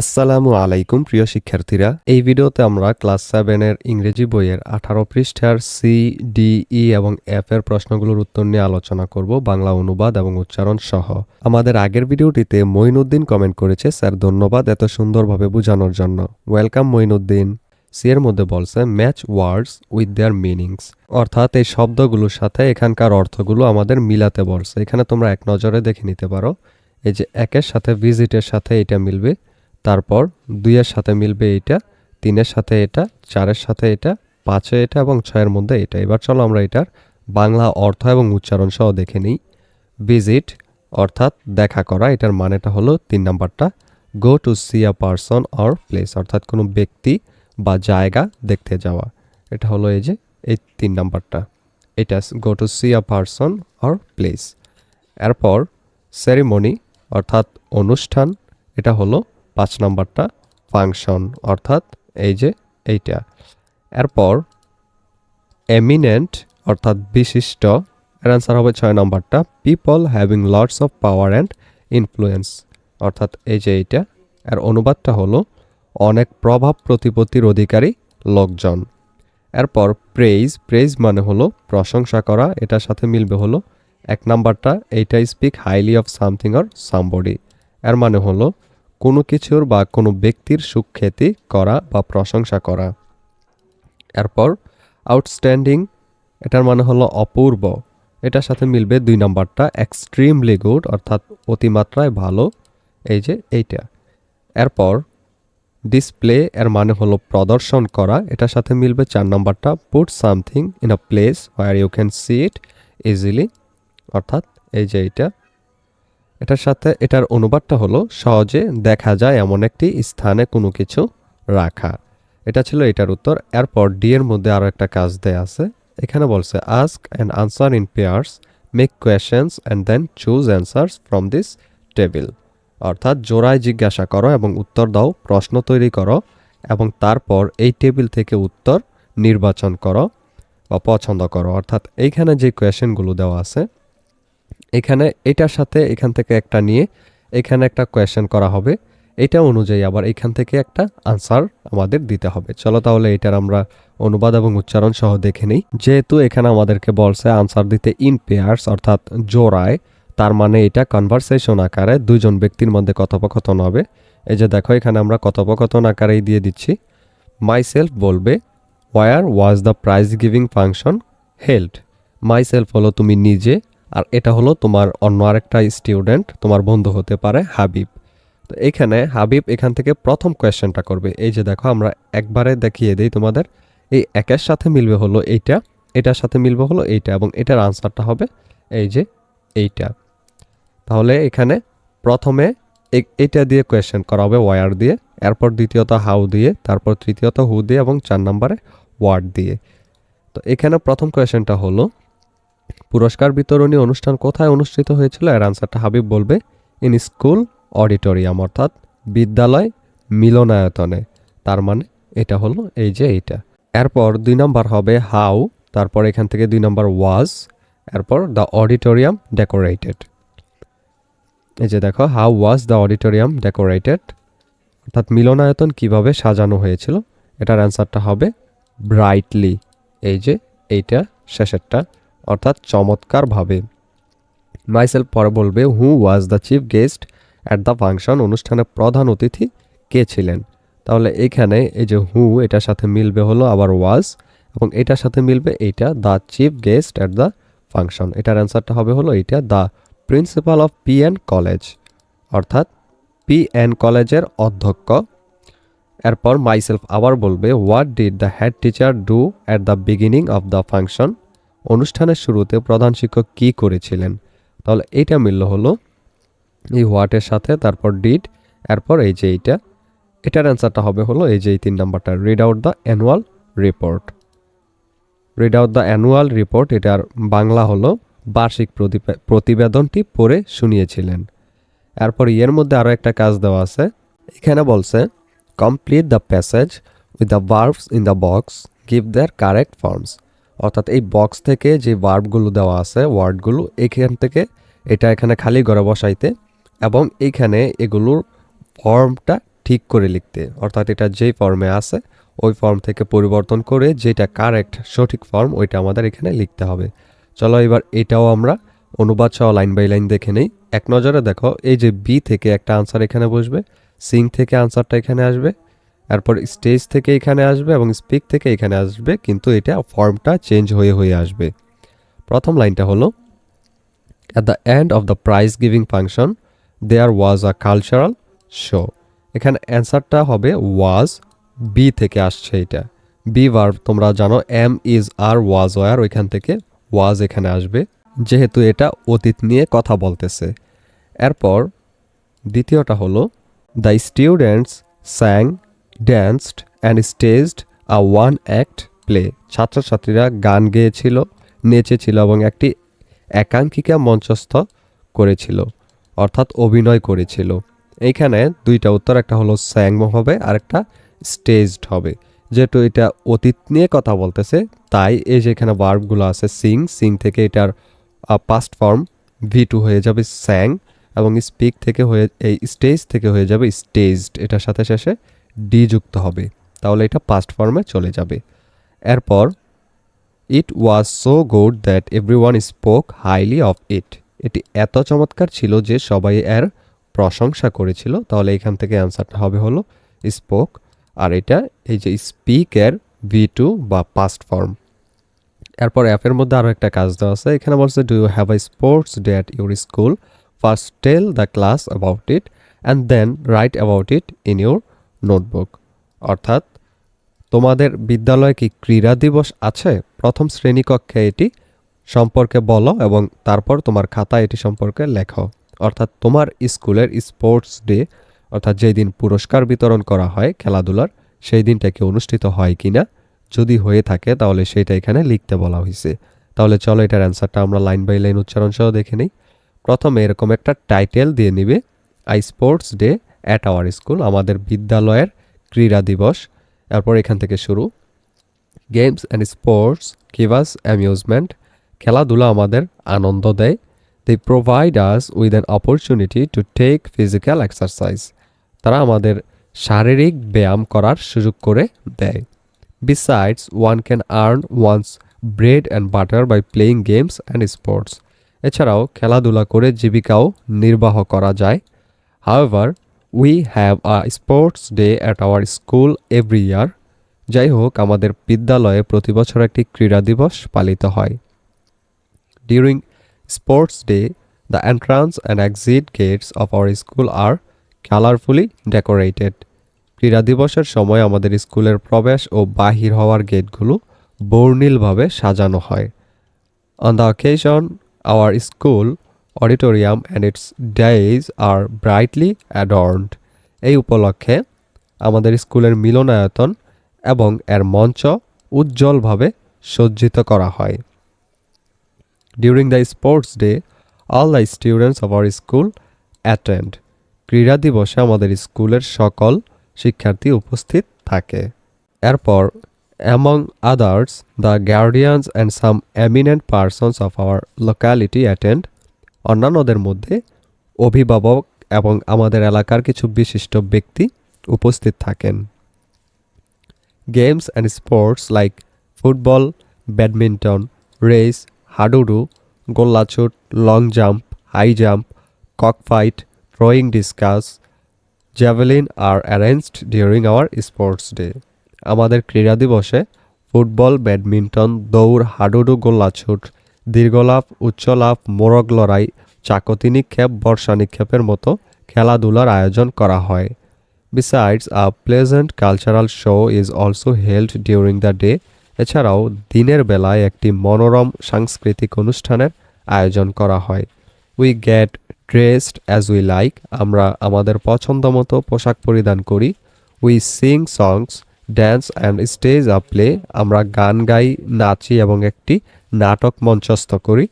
আসসালামু আলাইকুম, প্রিয় শিক্ষার্থীরা। এই ভিডিওতে আমরা ক্লাস সেভেনের ইংরেজি বইয়ের আঠারো পৃষ্ঠার সি ডি ই এবং এফ এর প্রশ্নগুলোর উত্তর নিয়ে আলোচনা করব, বাংলা অনুবাদ এবং উচ্চারণ সহ। আমাদের আগের ভিডিওটিতে মঈনুদ্দিন কমেন্ট করেছে, স্যার, ধন্যবাদ এত সুন্দরভাবে বোঝানোর জন্য। ওয়েলকাম মঈনুদ্দিন। সি এর মধ্যে বলছে match words with their meanings অর্থাৎ এই শব্দগুলোর সাথে এখানকার অর্থগুলো আমাদের মিলাতে বলছে। এখানে তোমরা এক নজরে দেখে নিতে পারো, এই যে একের সাথে ভিজিটের সাথে এটা মিলবে। তারপর দুইয়ের সাথে মিলবে এইটা, তিনের সাথে এটা, চারের সাথে এটা পাঁচে এটা এবং ছয়ের মধ্যে এটা। এবার চলো আমরা এটার বাংলা অর্থ এবং উচ্চারণ সহ দেখে নিই। ভিজিট অর্থাৎ দেখা করা, এটার মানেটা হলো তিন নাম্বারটা। Go to see a person or place অর্থাৎ কোনো ব্যক্তি বা জায়গা দেখতে যাওয়া। এটা হলো এই যে, এই তিন নাম্বারটা। এটা go to see a person or place এরপর সেরিমনি অর্থাৎ অনুষ্ঠান, এটা হলো পাঁচ নম্বরটা ফাংশন, অর্থাৎ এই যে এইটা। এরপর এমিনেন্ট, অর্থাৎ বিশিষ্ট, এর অ্যান্সার হবে ছয় নম্বরটা people having lots of power and influence অর্থাৎ এই যে এইটা। এর অনুবাদটা হলো, অনেক প্রভাব প্রতিপত্তির অধিকারী লোকজন। এরপর প্রেইজ প্রেইজ মানে হলো প্রশংসা করা, এটার সাথে মিলবে হলো, এক নাম্বারটা এইটা speak highly of something or somebody এর মানে হলো কিছুর বা কোনো ব্যক্তির সুখ্যাতি করা বা প্রশংসা করা। এরপর আউটস্ট্যান্ডিং এটার মানে হলো অপূর্ব। এটার সাথে মিলবে দুই নম্বরটা এক্সট্রিমলি গুড অর্থাৎ অতিমাত্রায় ভালো। এই যে এইটা। এরপর ডিসপ্লে এর মানে হলো প্রদর্শন করা। এটার সাথে মিলবে চার নম্বরটা put something in a place where you can see it easily অর্থাৎ এই যে এইটা। এটার সাথে এটার অনুবাদটা হলো, সহজে দেখা যায় এমন একটি স্থানে কোনো কিছু রাখা। এটা ছিল এটার উত্তর। এরপর ডি এর মধ্যে আরও একটা কাজ দেয়া আছে। এখানে বলছে ask and answer in pairs make questions and then choose answers from this table অর্থাৎ জোড়ায় জিজ্ঞাসা করো এবং উত্তর দাও, প্রশ্ন তৈরি করো, এবং তারপর এই টেবিল থেকে উত্তর নির্বাচন করো বা পছন্দ করো। অর্থাৎ এইখানে যে কোয়েশনগুলো দেওয়া আছে এখানে এটার সাথে এখান থেকে একটা নিয়ে এখানে একটা কোয়েশ্চেন করা হবে। এটা অনুযায়ী আবার এখান থেকে একটা আনসার আমাদের দিতে হবে। চলো তাহলে এটার আমরা অনুবাদ এবং উচ্চারণ সহ দেখে নিই। যেহেতু এখানে আমাদেরকে বলছে আনসার দিতে ইন পেয়ার্স অর্থাৎ জোড়ায়, তার মানে এটা কনভারসেশন আকারে দুজন ব্যক্তির মধ্যে কথোপকথন হবে। এই যে দেখো, এখানে আমরা কথোপকথন আকারেই দিয়ে দিচ্ছি। মাই সেলফ বলবে where was the prize giving function held myself হলো তুমি নিজে আর এটা হলো তোমার অন্য আরেকটা স্টুডেন্ট তোমার বন্ধু হতে পারে হাবিব। তো এখানে হাবিব এখান থেকে প্রথম কোয়েশ্চেনটা করবে। এই যে দেখো, আমরা একবারে দেখিয়ে দিই তোমাদের। এই একের সাথে মিলবে হলো এইটা, এটার সাথে মিলবে হলো এইটা এবং এটার আনসারটা হবে এই যে এইটা। তাহলে এখানে প্রথমে এইটা দিয়ে কোয়েশ্চেন করা হবে ওয়ার দিয়ে, এরপর দ্বিতীয়ত হাউ দিয়ে, তারপর তৃতীয়ত হু দিয়ে এবং চার নম্বরে ওয়ার্ড দিয়ে। তো এখানে প্রথম কোয়েশ্চেনটা হলো পুরস্কার বিতরণী অনুষ্ঠান কোথায় অনুষ্ঠিত হয়েছিল? এর আনসারটা হাবিব বলবে ইন স্কুল অডিটোরিয়াম অর্থাৎ বিদ্যালয় মিলনায়তনে। তার মানে এটা হলো এই যে এইটা। এরপর দুই নম্বর হবে হাউ তারপর এখান থেকে দুই নম্বর ওয়াজ এরপর দ্য অডিটোরিয়াম ডেকোরেটেড এই যে দেখো how was the auditorium decorated অর্থাৎ মিলনায়তন কীভাবে সাজানো হয়েছিল? এটার অ্যান্সারটা হবে ব্রাইটলি এই যে এইটা শেষেরটা অর্থাৎ চমৎকারভাবে। মাইসেলফ পরে বলবে, who was the chief guest at the function অনুষ্ঠানের প্রধান অতিথি কে ছিলেন? তাহলে এখানে এই যে হু, এটার সাথে মিলবে হলো আবার ওয়াজ এবং এটার সাথে মিলবে এইটা, the chief guest at the function. এটার অ্যান্সারটা হবে হলো এইটা, the principal of P N college. অর্থাৎ পি এন কলেজের অধ্যক্ষ। এরপর মাইসেলফ আবার বলবে, what did the head teacher do at the beginning of the function? অনুষ্ঠানের শুরুতে প্রধান শিক্ষক কি করেছিলেন? তাহলে এইটা মিলল হলো, এই হোয়াটের সাথে, তারপর ডিড এরপর এই যে এইটা, এটার অ্যান্সারটা হবে হলো এই যে এই তিন নাম্বারটা read out the annual report read out the annual report এটার বাংলা হলো বার্ষিক প্রতিবে- প্রতিবেদনটি পড়ে শুনিয়েছিলেন। এরপর ইয়ের মধ্যে আরও একটা কাজ দেওয়া আছে, এখানে বলছে complete the passage with the verbs in the box give their correct forms অর্থাৎ এই বক্স থেকে যে ভার্বগুলো দেওয়া আছে ওয়ার্ডগুলো এখান থেকে এটা এখানে খালি ঘরে বসাইতে এবং এইখানে এগুলোর ফর্মটা ঠিক করে লিখতে। অর্থাৎ এটা যেই ফর্মে আছে, ওই ফর্ম থেকে পরিবর্তন করে যেটা কারেক্ট সঠিক ফর্ম ওইটা আমাদের এখানে লিখতে হবে। চলো এবার এটাও আমরা অনুবাদ সহ লাইন বাই লাইন দেখে নেই। এক নজরে দেখো, এই যে বি থেকে একটা আনসার এখানে বসবে সিং থেকে আনসারটা এখানে আসবে এরপর স্টেজ থেকে এখানে আসবে এবং স্পিক থেকে এখানে আসবে, কিন্তু এটা ফর্মটা চেঞ্জ হয়ে হয়ে আসবে। প্রথম লাইনটা হলো at the end of the prize giving function there was a cultural show এখানে অ্যান্সারটা হবে ওয়াজ বি থেকে আসছে এটা। বি ভার্ব তোমরা জানো am is are was were ওইখান থেকে ওয়াজ এখানে আসবে। যেহেতু এটা অতীত নিয়ে কথা বলতেছে। এরপর দ্বিতীয়টা হলো the students sang danced and staged a one act play ছাত্রছাত্রীরা গান গেয়েছিল, নেচেছিল এবং একটি একাঙ্কিকা মঞ্চস্থ করেছিল, অর্থাৎ অভিনয় করেছিল। এইখানে দুইটা উত্তর, একটা হলো স্যাং হবে আর একটা স্টেজড হবে। যেহেতু এটা অতীত নিয়ে কথা বলতেছে, তাই এই যে এখানে ভার্বগুলো আছে, সিং সিং থেকে এটার পাস্ট ফর্ম ভি টু হয়ে যাবে স্যাং এবং স্পিক থেকে হয়ে, এই স্টেজ থেকে হয়ে যাবে স্টেজড। এটার সাথে শেষে ডি যুক্ত হবে, তাহলে এটা পাস্ট ফর্মে চলে যাবে। এরপর it was so good that everyone spoke highly of it এটি এত চমৎকার ছিল যে সবাই এর প্রশংসা করেছিল। তাহলে এখান থেকে অ্যান্সারটা হবে হলো স্পোক আর এটা এই যে স্পিক স্পিকের ভি টু বা পাস্ট ফর্ম এরপর অ্যাপের মধ্যে আরও একটা কাজ দেওয়া আছে। এখানে বলছে do you have a sports day at your school first tell the class about it and then write about it in your notebook. অর্থাৎ, তোমাদের বিদ্যালয়ে কি ক্রীড়া দিবস আছে? প্রথম শ্রেণীকক্ষে এটি সম্পর্কে বলো এবং তারপর তোমার খাতা এটি সম্পর্কে লেখো। অর্থাৎ, তোমার স্কুলের স্পোর্টস ডে, অর্থাৎ যেই দিন পুরস্কার বিতরণ করা হয় খেলাধুলার, সেই দিনটা কি অনুষ্ঠিত হয় কি না যদি হয়ে থাকে, তাহলে সেটা এখানে লিখতে বলা হয়েছে। তাহলে চলো এটার অ্যান্সারটা আমরা লাইন বাই লাইন উচ্চারণ সহ দেখে নিই। প্রথমে এরকম একটা টাইটেল দিয়ে নিবে, I sports day at our school আমাদের বিদ্যালয়ের ক্রীড়া দিবস। এরপর এখান থেকে শুরু। Games and sports give us amusement খেলাধুলা আমাদের আনন্দ দেয়। They provide us with an opportunity to take physical exercise তারা আমাদের শারীরিক ব্যায়াম করার সুযোগ করে দেয়। Besides one can earn one's bread and butter by playing games and sports এছাড়াও খেলাধুলা করে জীবিকাও নির্বাহ করা যায়। However we have a sports day at our school every year যাই হোক আমাদের বিদ্যালয়ে প্রতি বছর একটি ক্রীড়া দিবস পালিত হয়। During sports day the entrance and exit gates of our school are colourfully decorated ক্রীড়া দিবসের সময় আমাদের স্কুলের প্রবেশ ও বাহির হওয়ার গেটগুলো বর্ণিলভাবে সাজানো হয়। On the occasion our school auditorium and its dais are brightly adorned এই উপলক্ষে আমাদের স্কুলের মিলনায়তন এবং এর মঞ্চ উজ্জ্বলভাবে সজ্জিত করা হয়। During the sports day all the students of our school attend ক্রীড়া দিবসে আমাদের স্কুলের সকল শিক্ষার্থী উপস্থিত থাকে। এরপর among others the guardians and some eminent persons of our locality attend অন্যান্যদের মধ্যে অভিভাবক এবং আমাদের এলাকার কিছু বিশিষ্ট ব্যক্তি উপস্থিত থাকেন। Games and sports like football, badminton, race, hadudu, gollachut, long jump, high jump, cock fight, throwing discus, javelin are arranged during our sports day. আমাদের ক্রীড়া দিবসে ফুটবল, ব্যাডমিন্টন, দৌড়, হাডুডু, গোল্লাছুট দীর্ঘলাভ, উচ্চলাভ, মোরগ লড়াই চাকতি নিক্ষেপ বর্ষা নিক্ষেপের মতো খেলাধুলার আয়োজন করা হয়। Besides a pleasant cultural show is also held during the day এছাড়াও দিনের বেলায় একটি মনোরম সাংস্কৃতিক অনুষ্ঠানের আয়োজন করা হয়। We get dressed as we like আমরা আমাদের পছন্দ মতো পোশাক পরিধান করি। We sing songs dance and stage a play আমরা গান গাই, নাচি এবং একটি নাটক মঞ্চস্থ করি।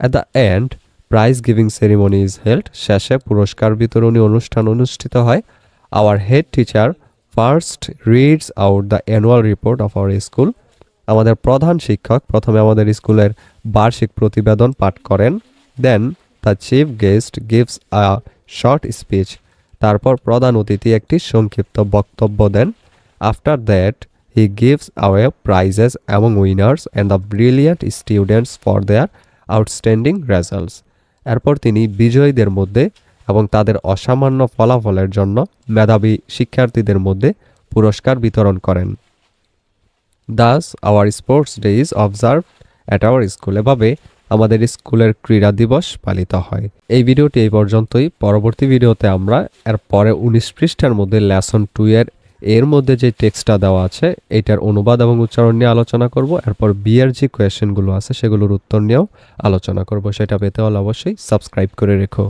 At the end prize giving ceremony is held শেষে পুরস্কার বিতরণী অনুষ্ঠান অনুষ্ঠিত হয়। Our head teacher first reads out the annual report of our school আমাদের প্রধান শিক্ষক প্রথমে আমাদের স্কুলের বার্ষিক প্রতিবেদন পাঠ করেন। Then the chief guest gives a short speech তারপর প্রধান অতিথি একটি সংক্ষিপ্ত বক্তব্য দেন। After that he gives away prizes among winners and the brilliant students for their outstanding results এরপর তিনি বিজয়ীদের মধ্যে এবং তাদের অসামান্য ফলাফলের জন্য মেধাবী শিক্ষার্থীদের মধ্যে পুরস্কার বিতরণ করেন। Thus our sports day is observe at our school এভাবে আমাদের স্কুলের ক্রীড়া দিবস পালিত হয়। এই ভিডিওটি এই পর্যন্তই। পরবর্তী ভিডিওতে আমরা এর পরে উনিশ পৃষ্ঠার মধ্যে লেসন টু এর এর মধ্যে যে টেক্সটটা দেওয়া আছে, এটার অনুবাদ এবং উচ্চারণ নিয়ে আলোচনা করব। এরপর বিয়ের যে কোয়েশ্চেনগুলো আছে, সেগুলোর উত্তর নিয়েও আলোচনা করব। সেটা পেতে হলে অবশ্যই সাবস্ক্রাইব করে রেখো।